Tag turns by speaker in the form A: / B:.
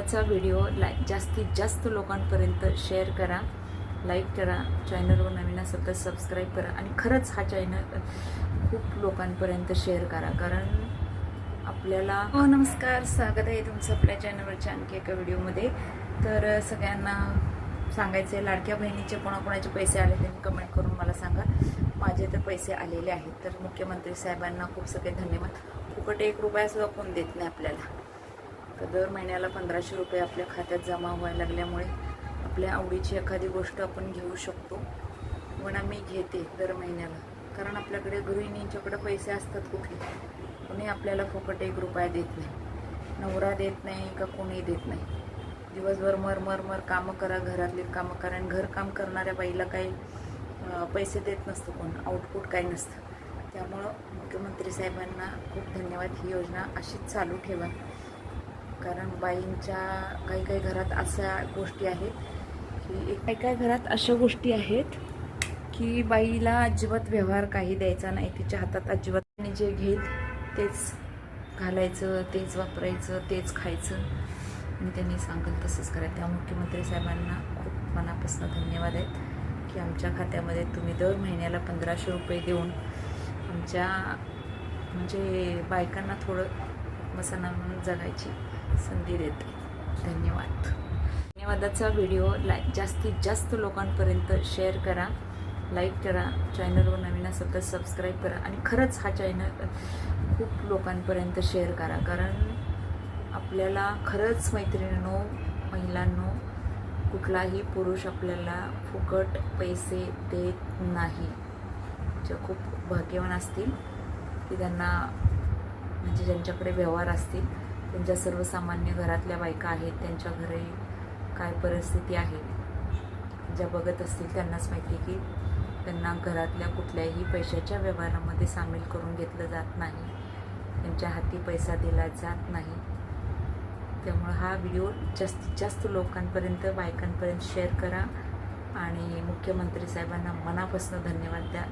A: धन्यवादाचा video लाय जास्तीत जास्त लोकांपर्यंत शेअर करा लाईक करा चॅनलवर नवीन असेल तर सबस्क्राईब करा आणि खरंच हा चॅनल खूप लोकांपर्यंत शेअर करा. कारण आपल्याला हो नमस्कार. स्वागत आहे तुमचं आपल्या चॅनलवरच्या आणखी एका व्हिडिओमध्ये. तर सगळ्यांना सांगायचं आहे लाडक्या बहिणीचे कोणाकोणाचे पैसे आले ते कमेंट करून मला सांगा. माझे तर पैसे आलेले आहेत तर मुख्यमंत्री साहेबांना खूप सगळे धन्यवाद. फुकट एक रुपयासुद्धा कोण देत नाही आपल्याला. तर दर महिन्याला पंधराशे रुपये आपल्या खात्यात जमा व्हायला लागल्यामुळे आपल्या आवडीची एखादी गोष्ट आपण घेऊ शकतो. म्हणा मी घेते दर महिन्याला. कारण आपल्याकडे गृहिणींच्याकडे पैसे असतात कुठले कोणी आपल्याला फुकट एक रुपया देत नाही. नवरा देत नाही का कोणी देत नाही? दिवसभर मर मर मर कामं करा घरातली कामं करा आणि घरकाम करणाऱ्या बाईला काही पैसे देत नसतं कोण. आउटपुट काही नसतं. त्यामुळं मुख्यमंत्री साहेबांना खूप धन्यवाद. ही योजना अशीच चालू ठेवा. कारण बाईंच्या काही काही घरात अशा गोष्टी आहेत की काही काही घरात अशा गोष्टी आहेत की बाईला अजिबात व्यवहार काही द्यायचा नाही. तिच्या हातात अजिबात आणि जे घेईल तेच घालायचं तेच वापरायचं तेच खायचं. आणि त्यांनी सांगेल तसंच करायचं. त्या मुख्यमंत्री साहेबांना खूप मनापासून धन्यवाद आहेत की आमच्या खात्यामध्ये तुम्ही दर महिन्याला पंधराशे रुपये देऊन आमच्या म्हणजे बायकांना थोडं मसाना म्हणून जगायची. संधी देते. धन्यवाद. धन्यवादाचा व्हिडिओ लाईक जास्तीत जास्त लोकांपर्यंत शेअर करा लाईक करा चॅनलवर नवीन असेल तर सबस्क्राईब करा आणि खरंच हा चॅनल खूप लोकांपर्यंत शेअर करा. कारण आपल्याला खरंच मैत्रिणींनो महिलांनो कुठलाही पुरुष आपल्याला फुकट पैसे देत नाही. जे खूप भाग्यवान असतील की त्यांना म्हणजे ज्यांच्याकडे व्यवहार असतील त्यांच्या सर्वसामान्य घरातल्या बायका आहेत त्यांच्या घरी काय परिस्थिती आहे? ज्या बघत असतील त्यांनाच माहिती की त्यांना घरातल्या कुठल्याही पैशाच्या व्यवहारामध्ये सामील करून घेतलं जात नाही. त्यांच्या हाती पैसा दिला जात नाही. त्यामुळं हा व्हिडिओ जास्तीत जास्त लोकांपर्यंत बायकांपर्यंत शेअर करा आणि मुख्यमंत्री साहेबांना मनापासून धन्यवाद द्या.